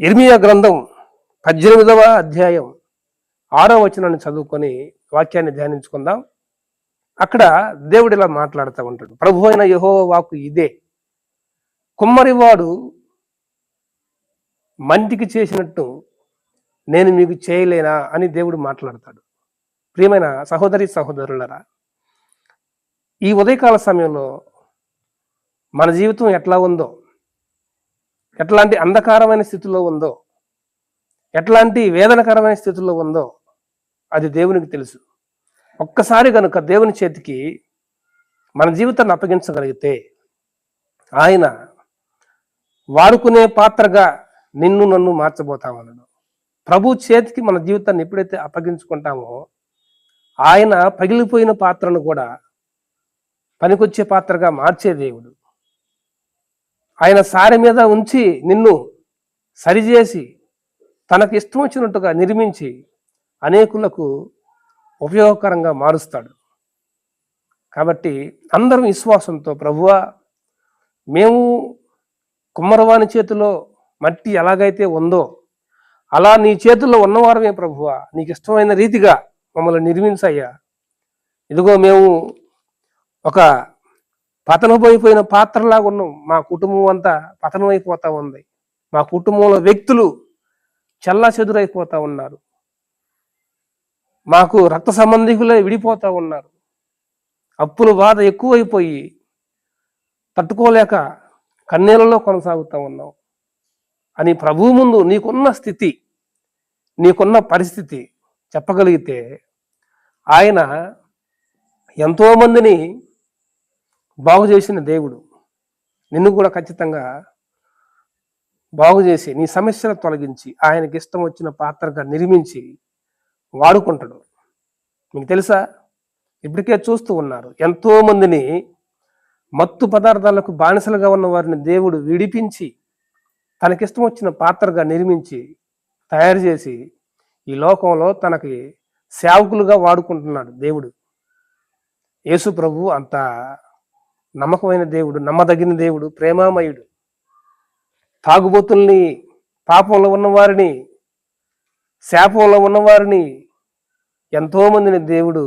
ఇర్మియా గ్రంథం పద్దెనిమిదవ అధ్యాయం ఆరో వచనాన్ని చదువుకొని వాక్యాన్ని ధ్యానించుకుందాం. అక్కడ దేవుడు ఇలా మాట్లాడుతూ ఉంటాడు. ప్రభు అయిన యహో వాకు ఇదే. కుమ్మరివాడు మంటికి చేసినట్టు నేను మీకు చేయలేనా? అని దేవుడు మాట్లాడతాడు. ప్రియమైన సహోదరి సహోదరులరా ఈ ఉదయకాల సమయంలో మన జీవితం ఎట్లా ఉందో ఎట్లాంటి అంధకారమైన స్థితిలో ఉందో ఎట్లాంటి వేదనకరమైన స్థితిలో ఉందో అది దేవునికి తెలుసు. ఒక్కసారి కనుక దేవుని చేతికి మన జీవితాన్ని అప్పగించగలిగితే ఆయన వాడుకునే పాత్రగా నిన్ను నన్ను మార్చబోతామన్నాడు. ప్రభు చేతికి మన జీవితాన్ని ఎప్పుడైతే అప్పగించుకుంటామో ఆయన పగిలిపోయిన పాత్రను కూడా పనికొచ్చే పాత్రగా మార్చే దేవుడు. ఆయన సారి మీద ఉంచి నిన్ను సరిచేసి తనకు ఇష్టం వచ్చినట్టుగా నిర్మించి అనేకులకు ఉపయోగకరంగా మారుస్తాడు. కాబట్టి అందరం విశ్వాసంతో ప్రభువా మేము కుమ్మరవాని చేతిలో మట్టి ఎలాగైతే ఉందో అలా నీ చేతుల్లో ఉన్నవారమే ప్రభువా నీకు ఇష్టమైన రీతిగా మమ్మల్ని నిర్మించయ్యా. ఇదిగో మేము ఒక పతనమైపోయిన పాత్రలాగా ఉన్నాం. మా కుటుంబం అంతా పతనమైపోతా ఉంది. మా కుటుంబంలో వ్యక్తులు చల్లా చెదురైపోతా ఉన్నారు. మాకు రక్త సంబంధికులే విడిపోతా ఉన్నారు. అప్పుల బాధ ఎక్కువైపోయి తట్టుకోలేక కన్నీళ్ళలో కొనసాగుతూ ఉన్నాం. అని ప్రభువు ముందు నీకున్న స్థితి నీకున్న పరిస్థితి చెప్పగలిగితే ఆయన ఎంతోమందిని బాగు చేసిన దేవుడు. నిన్ను కూడా ఖచ్చితంగా బాగు చేసి నీ సమస్యలు తొలగించి ఆయనకి ఇష్టం వచ్చిన పాత్రగా నిర్మించి వాడుకుంటాడు. మీకు తెలుసా? ఇప్పటికే చూస్తూ ఉన్నారు. ఎంతోమందిని మత్తు పదార్థాలకు బానిసలుగా ఉన్న వారిని దేవుడు విడిపించి తనకిష్టం వచ్చిన పాత్రగా నిర్మించి తయారు చేసి ఈ లోకంలో తనకి సేవకులుగా వాడుకుంటున్నాడు దేవుడు. యేసు ప్రభు అంతా నమ్మకమైన దేవుడు నమ్మదగిన దేవుడు ప్రేమామయుడు. తాగుబోతుల్ని పాపంలో ఉన్నవారిని శాపంలో ఉన్నవారిని ఎంతోమందిని దేవుడు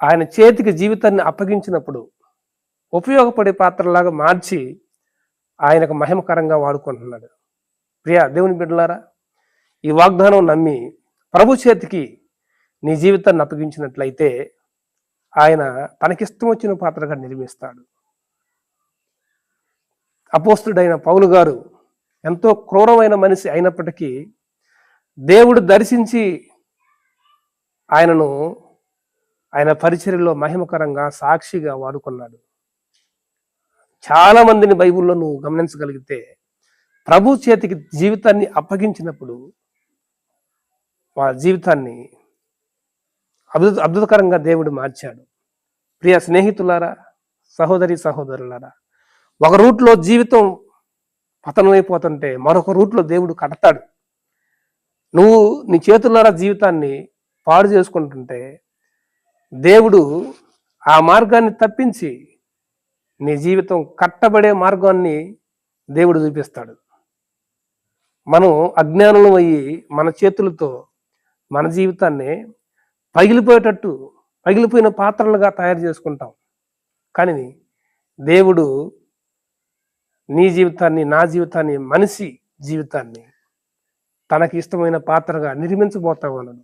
ఆయన చేతికి జీవితాన్ని అప్పగించినప్పుడు ఉపయోగపడే పాత్రలాగా మార్చి ఆయనకు మహిమకరంగా వాడుకుంటున్నాడు. ప్రియా దేవుని బిడ్డలారా ఈ వాగ్దానం నమ్మి ప్రభు చేతికి నీ జీవితాన్ని అప్పగించినట్లయితే ఆయన తనకిష్టం వచ్చిన పాత్రగా నిర్మిస్తాడు అపోస్తుడైన పౌలు గారు ఎంతో క్రూరమైన మనిషి అయినప్పటికీ దేవుడు దర్శించి ఆయనను ఆయన పరిచర్యలో మహిమకరంగా సాక్షిగా వాడుకున్నాడు. చాలా మందిని బైబిల్లో నువ్వు గమనించగలిగితే ప్రభు చేతికి జీవితాన్ని అప్పగించినప్పుడు వాళ్ళ జీవితాన్ని అద్భుత అద్భుతకరంగా దేవుడు మార్చాడు. ప్రియ స్నేహితులారా సహోదరి సహోదరులారా ఒక రూట్లో జీవితం పతనమైపోతుంటే మరొక రూట్లో దేవుడు కడతాడు. నువ్వు నీ చేతులారా జీవితాన్ని పాడు చేసుకుంటుంటే దేవుడు ఆ మార్గాన్ని తప్పించి నీ జీవితం కట్టబడే మార్గాన్ని దేవుడు చూపిస్తాడు. మనం అజ్ఞానం అయ్యి మన చేతులతో మన జీవితాన్ని పగిలిపోయేటట్టు పగిలిపోయిన పాత్రలుగా తయారు చేసుకుంటాం. కానీ దేవుడు నీ జీవితాన్ని నా జీవితాన్ని మనిషి జీవితాన్ని తనకి ఇష్టమైన పాత్రగా నిర్మించబోతా ఉన్నాడు.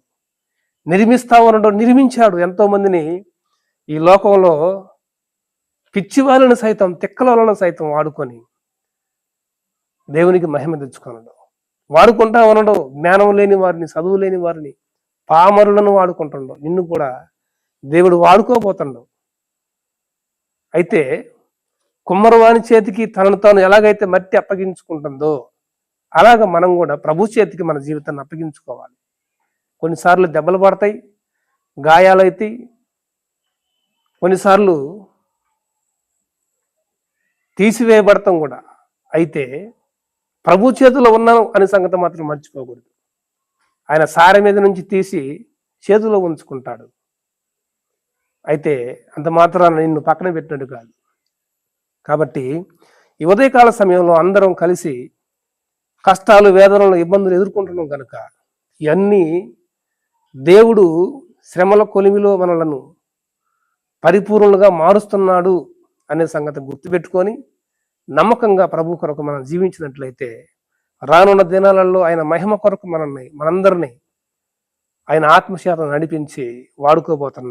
నిర్మిస్తా ఉన్నాడు నిర్మించాడు. ఎంతోమందిని ఈ లోకంలో పిచ్చి వాళ్ళను సైతం తిక్కలను సైతం వాడుకొని దేవునికి మహిమ తెచ్చుకున్నాడు. వాడుకుంటా ఉన్నాడు. జ్ఞానం లేని వారిని చదువు లేని వారిని పామరులను వాడుకుంటుండవు. నిన్ను కూడా దేవుడు వాడుకోబోతుండవు. అయితే కుమ్మరవాణి చేతికి తనను తాను ఎలాగైతే మట్టి అప్పగించుకుంటుందో అలాగ మనం కూడా ప్రభు చేతికి మన జీవితాన్ని అప్పగించుకోవాలి. కొన్నిసార్లు దెబ్బలు పడతాయి గాయాలైతాయి కొన్నిసార్లు తీసివేయబడతాం కూడా. అయితే ప్రభు చేతిలో ఉన్నాం అనే సంగతి మాత్రం మర్చిపోకూడదు. ఆయన సార మీద నుంచి తీసి చేతిలో ఉంచుకుంటాడు. అయితే అంత మాత్రాన నిన్ను పక్కన పెట్టినట్టు కాదు. కాబట్టి ఈ ఉదయకాల సమయంలో అందరం కలిసి కష్టాలు వేదనలు ఇబ్బందులు ఎదుర్కొంటున్నాం కనుక ఇవన్నీ దేవుడు శ్రమల కొలిమిలో మనలను పరిపూర్ణులుగా మారుస్తున్నాడు అనే సంగతి గుర్తుపెట్టుకొని నమ్మకంగా ప్రభు కొరకు మనం జీవించినట్లయితే రానున్న దినాలలో ఆయన మహిమ కొరకు మనల్ని మనందరినీ ఆయన ఆత్మశాతం నడిపించి వాడుకోబోతున్నారు.